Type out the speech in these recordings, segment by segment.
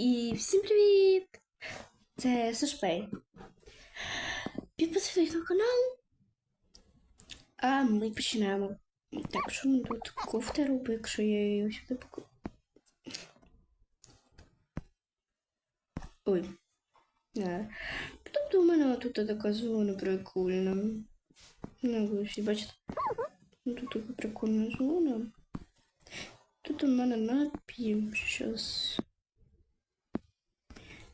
І всім привіт! Це Сашпей. Підписуйтесь на канал. А ми починаємо. Так, що ми тут кофта робить, якщо я її сюди покажу. Ой. Не. Тобто у мене тут така зона прикольна. Ну, ви всі бачите. Ну, Тут така прикольна зона. Тут у мене надпів щас.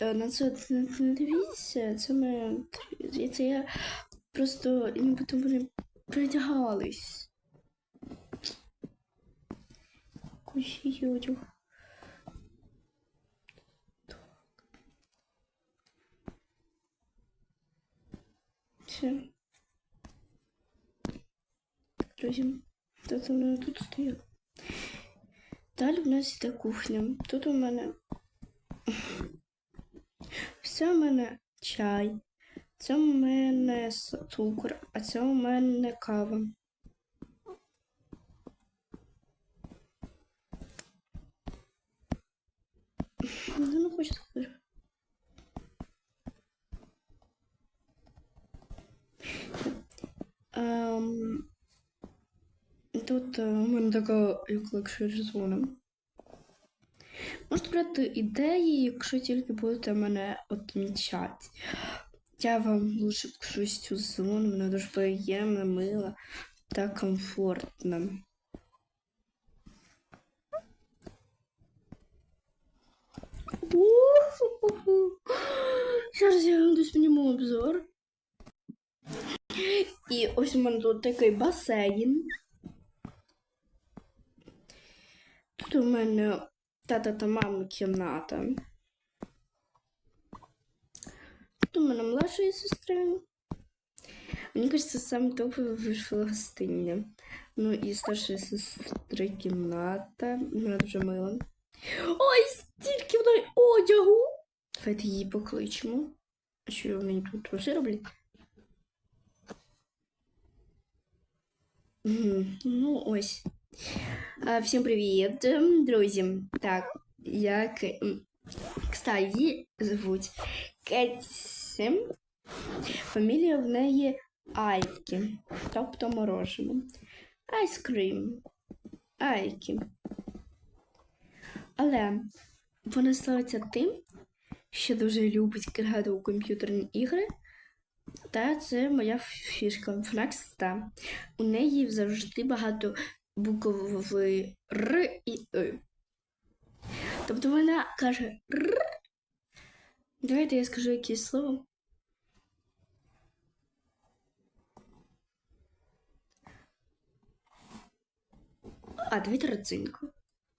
на це не, дивіться, це ми. Це я просто нібито вони придягались. Кусію. Все. Друзі, тут вона тут стоїть. Далі в нас іде кухня. Тут у мене все у мене чай, це у мене цукор, а це у мене кава. Ну, хочу сказати. Ем, тут е, у мене така, як легше дзвоном. Можете брати ідеї, якщо тільки будете мене отмічати. Я вам лучше покажусь цю зону, вона дуже приємна, мила та комфортна. Зараз я вам зніму обзор. І ось у мене тут такий басейн. Тут у мене тата та мама кімната. Тут у мене младшої сестри. Мені кажется, саме топове вийшло гостиння. Ну і старшої сестри кімната. Вона дуже мила. Ой, стільки в неї одягу. Давайте її покличемо. А що в неї тут труси роблять? Ну, ось. Всім привіт, друзі. Так, як кстати, звуть Кетсі. Фамілія в неї Айкі, тобто морожене. Айскрім. Айкі. Але вона славиться тим, що дуже любить грати у комп'ютерні ігри. Та це моя фішка Фнакста. У неї завжди багато букв Р і Е. Тобто вона каже Р. Давайте я скажу якесь слово. А, давайте родзинку.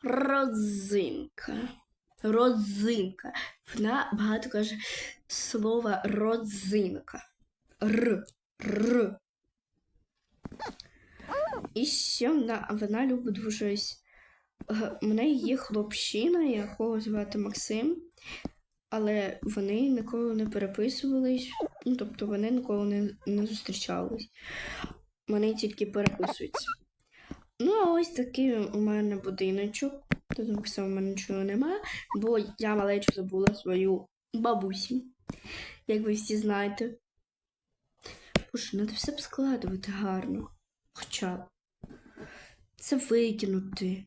Родзинка. Родзинка. Вона багато каже слова родзинка. Р. Р. І ще вона, вона любить дуже. У неї є хлопчина, якого звати Максим, але вони ніколи не переписувались, ну, тобто вони ніколи не, не зустрічались. Вони тільки переписуються. Ну, а ось такий у мене будиночок. Тут Максима у мене нічого немає, бо я малечу забула свою бабусю, як ви всі знаєте. Боже, треба все б складувати гарно. Хоча б. Це викинути.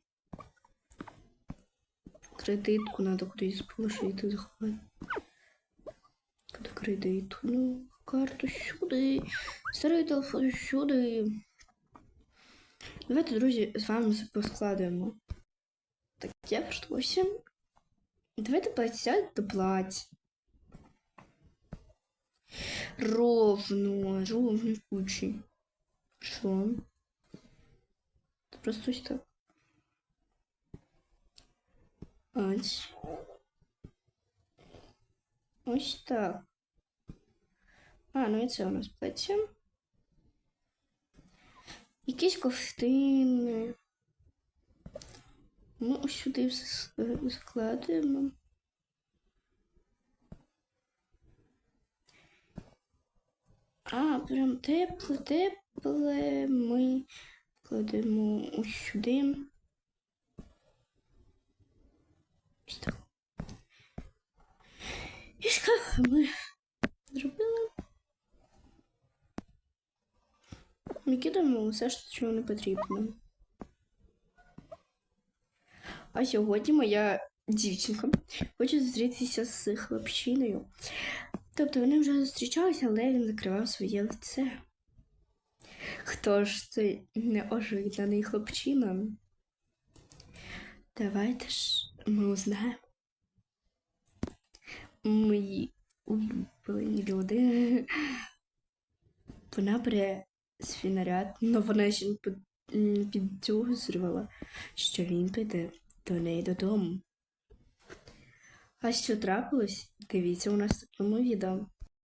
Кредитку треба кудись положити, заховати. Куди кредит? Ну, карту сюди. Старий телефон сюди. Давайте, друзі, з вами поскладуємо. Так, я вернуся. Давайте платять до плать. Ровно, ровно кучі. Що? Просто ось так. Ать. Ось так. А, ну і це у нас плаття. Якісь ковтини. Ми ось сюди все с- складемо. А, прям тепле, тепле. Ми кладемо ось сюди. Ось так. І шкаф ми зробили. Ми кидаємо все, що не потрібно. А сьогодні моя дівчинка хоче зустрітися з хлопчиною. Тобто вони вже зустрічалися, але він закривав своє лице. Хто ж цей неожиданий хлопчина? Давайте ж ми узнаємо. Мої улюблені люди. Вона бере свій наряд, але вона ще під- підозрювала, що він піде до неї додому. А що трапилось? Дивіться у наступному відео.